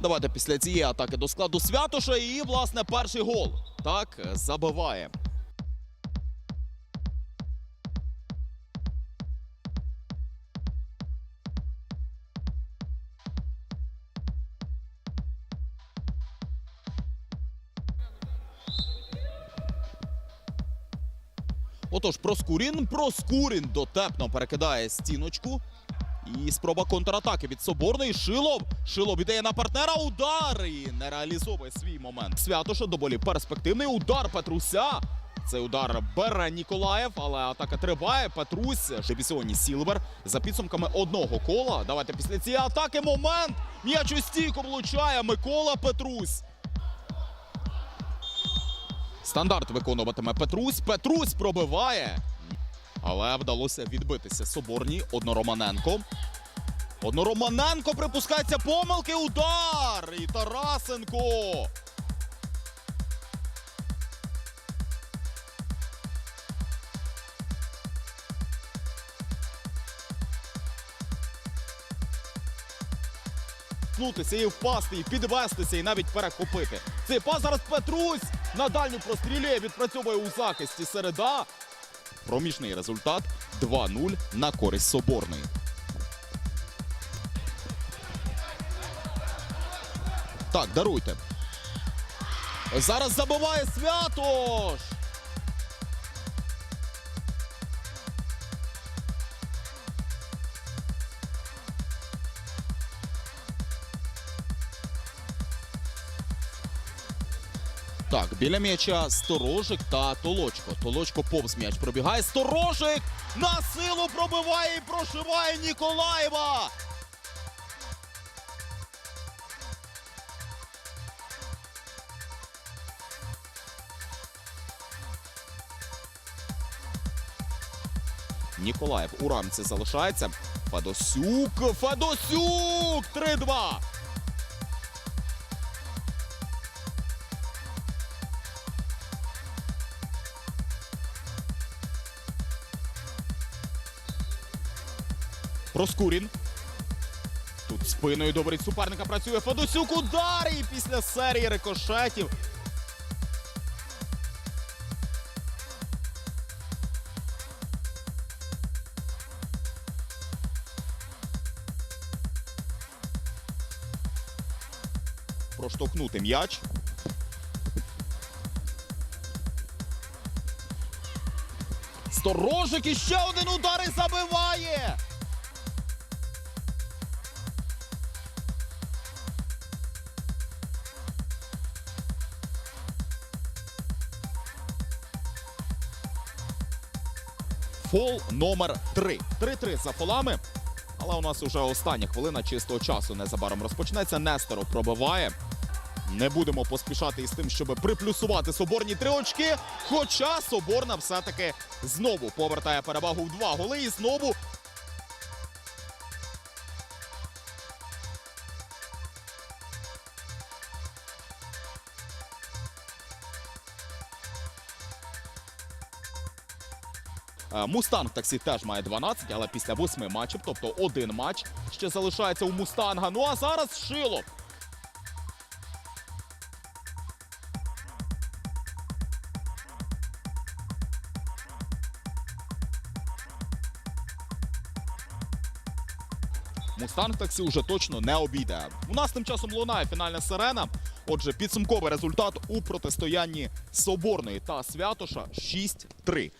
давайте після цієї атаки до складу Святоша і, власне, перший гол. Так, забиває. Отож, Проскурін, Проскурін дотепно перекидає стіночку. І спроба контратаки від Соборної. Шилов. Шилов іде на партнера. Удар і не реалізовує свій момент. Святоша доволі перспективний удар Петруся. Цей удар бере Ніколаєв, але атака триває. Петрусь, Дивізіоні Сілвер за підсумками одного кола. Давайте після цієї атаки момент. М'яч у стійку влучає Микола Петрусь. Стандарт виконуватиме Петрусь. Петрусь пробиває. Але вдалося відбитися Соборній Однороманенко. Однороманенко припускається помилки. Удар! І Тарасенко. І впасти, і підвестися, і навіть перехопити. Цей пас зараз Петрусь на дальню прострілює, відпрацьовує у захисті середа. Проміжний результат 2-0 на користь Соборної. Так, даруйте. Зараз забиває Святош. Так, біля м'яча Сторожик та Толочко. Толочко повз м'яч пробігає. Сторожик на силу пробиває і прошиває Ніколаєва. Ніколаєв у рамці залишається. Федосюк. Федосюк! 3-2. Проскурін. Тут спиною до воріт суперника працює Федосюк. Удар і після серії рикошетів. Проштовхнути м'яч. Сторожик і ще один удар і забиває. Фол номер 3. 3-3 за фолами. Але у нас уже остання хвилина чистого часу незабаром розпочнеться. Нестеро пробиває. Не будемо поспішати із тим, щоб приплюсувати соборні три очки. Хоча Соборна все-таки знову повертає перевагу в два голи і знову. Мустанг таксі теж має 12, але після восьми матчів, тобто один матч ще залишається у Мустанга. Ну а зараз Шилов. Мустанг таксі вже точно не обійде. У нас тим часом лунає фінальна сирена. Отже, підсумковий результат у протистоянні Соборної та Святоша 6-3.